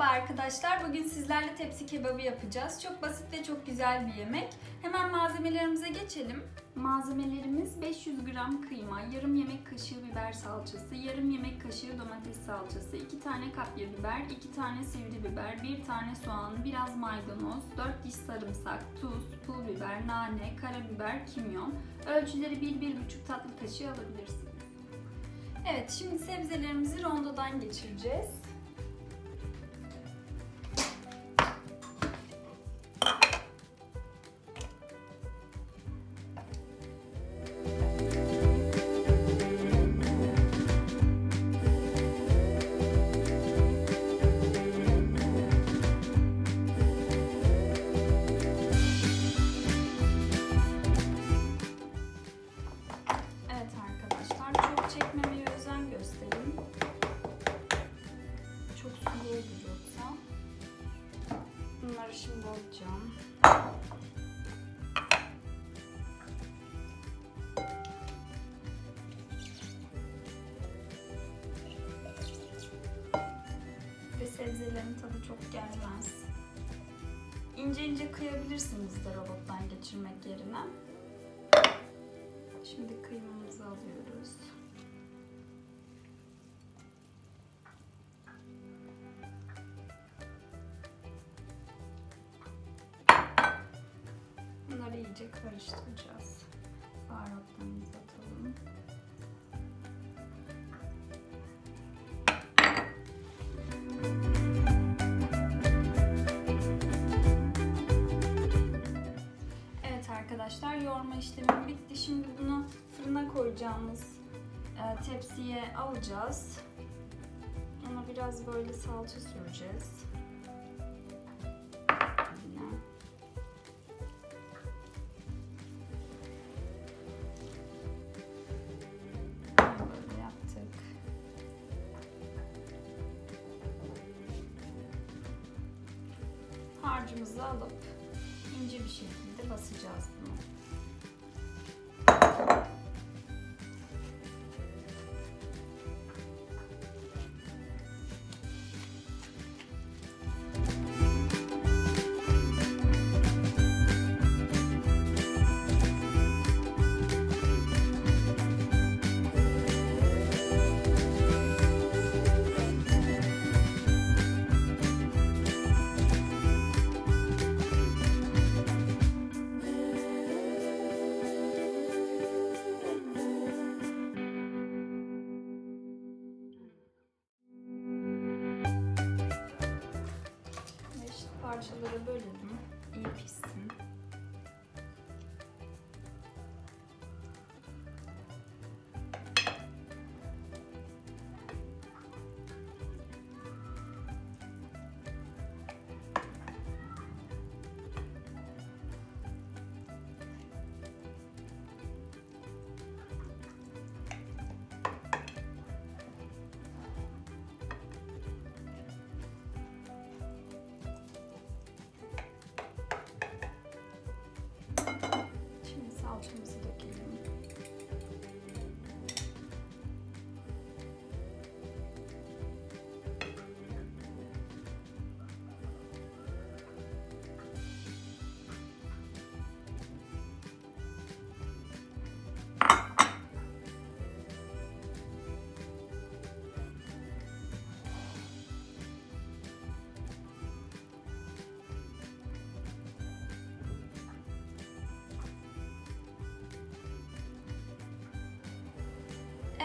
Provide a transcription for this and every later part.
Merhaba arkadaşlar. Bugün sizlerle tepsi kebabı yapacağız. Çok basit ve çok güzel bir yemek. Hemen malzemelerimize geçelim. Malzemelerimiz 500 gram kıyma, yarım yemek kaşığı biber salçası, yarım yemek kaşığı domates salçası, 2 tane kapya biber, 2 tane sivri biber, 1 tane soğan, biraz maydanoz, 4 diş sarımsak, tuz, pul biber, nane, karabiber, kimyon. Ölçüleri 1-1,5 tatlı kaşığı alabilirsiniz. Evet, şimdi sebzelerimizi rondodan geçireceğiz. Çekmemeye özen gösterin. Çok sulu olur yoksa. Bunları şimdi alacağım. Ve sebzelerin tadı çok gelmez. İnce ince kıyabilirsiniz de robottan geçirmek yerine. Şimdi kıymamızı alıyoruz. İyice karıştıracağız. Baharatlarımızı atalım. Evet arkadaşlar yoğurma işlemim bitti. Şimdi bunu fırına koyacağımız e, tepsiye alacağız. Ona biraz böyle salça süreceğiz. Harcımızı alıp ince bir şekilde basacağız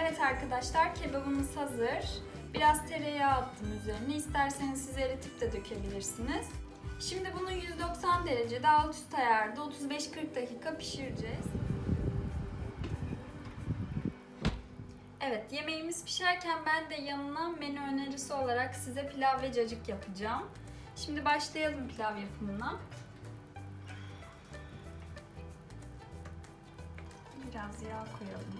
Evet arkadaşlar kebabımız hazır. Biraz tereyağı attım üzerine. İsterseniz siz eritip de dökebilirsiniz. Şimdi bunu 190 derecede alt üst ayarda 35-40 dakika pişireceğiz. Evet yemeğimiz pişerken ben de yanına menü önerisi olarak size pilav ve cacık yapacağım. Şimdi başlayalım pilav yapımına. Biraz yağ koyalım.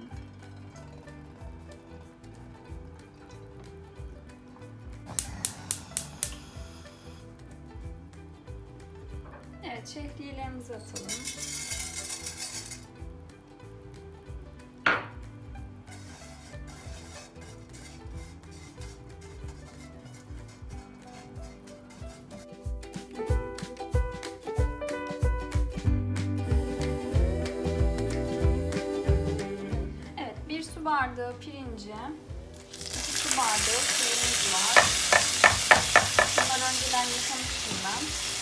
Evet, atalım. Evet, bir su bardağı pirinci, iki su bardağı suyumuz var. Bunlar önceden yıkamıştım ben.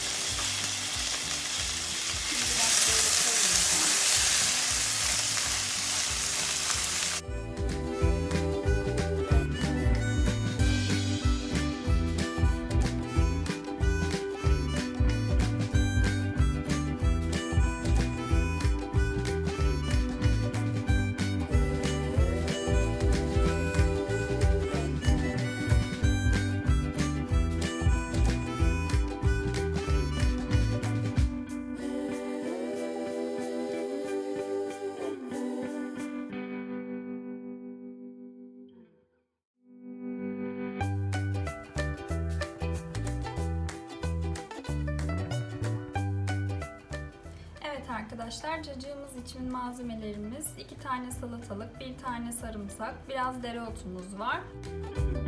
Arkadaşlar cacığımız için malzemelerimiz 2 tane salatalık, 1 tane sarımsak, biraz dereotumuz var. Kalabalık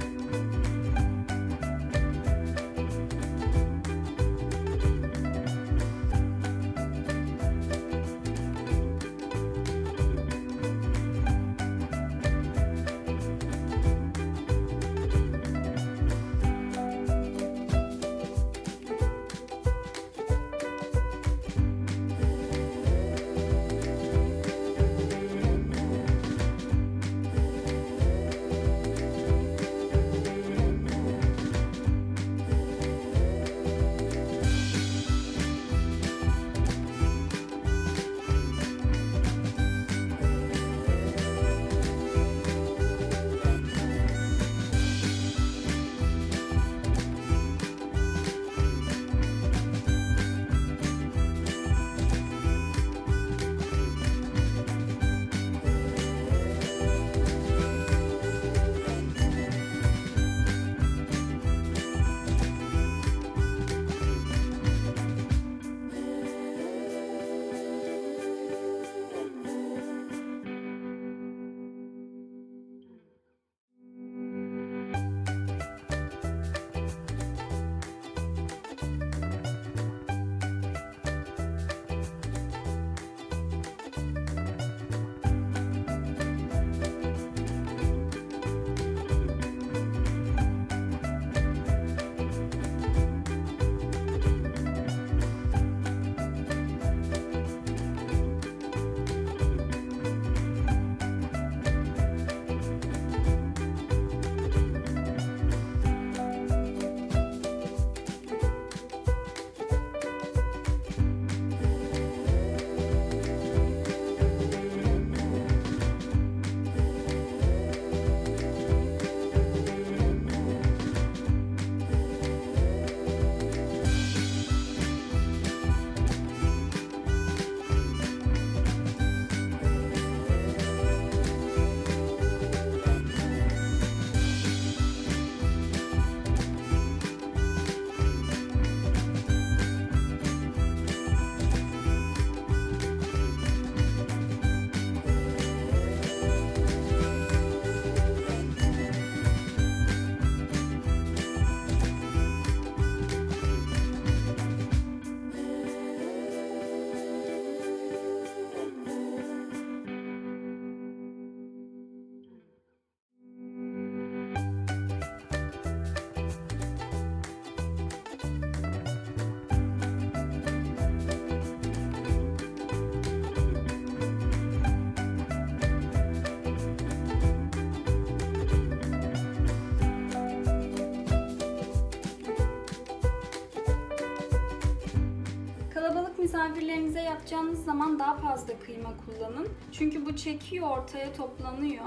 misafirlerinize yapacağınız zaman daha fazla kıyma kullanın. Çünkü bu çekiyor, ortaya toplanıyor.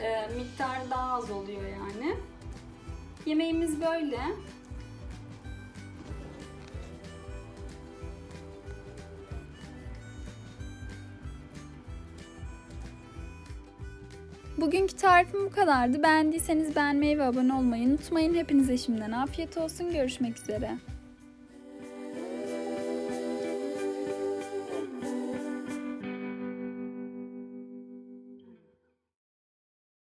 Ee, miktarı daha az oluyor yani. Yemeğimiz böyle. Bugünkü tarifim bu kadardı. Beğendiyseniz beğenmeyi ve abone olmayı unutmayın. Hepinize şimdiden afiyet olsun. Görüşmek üzere.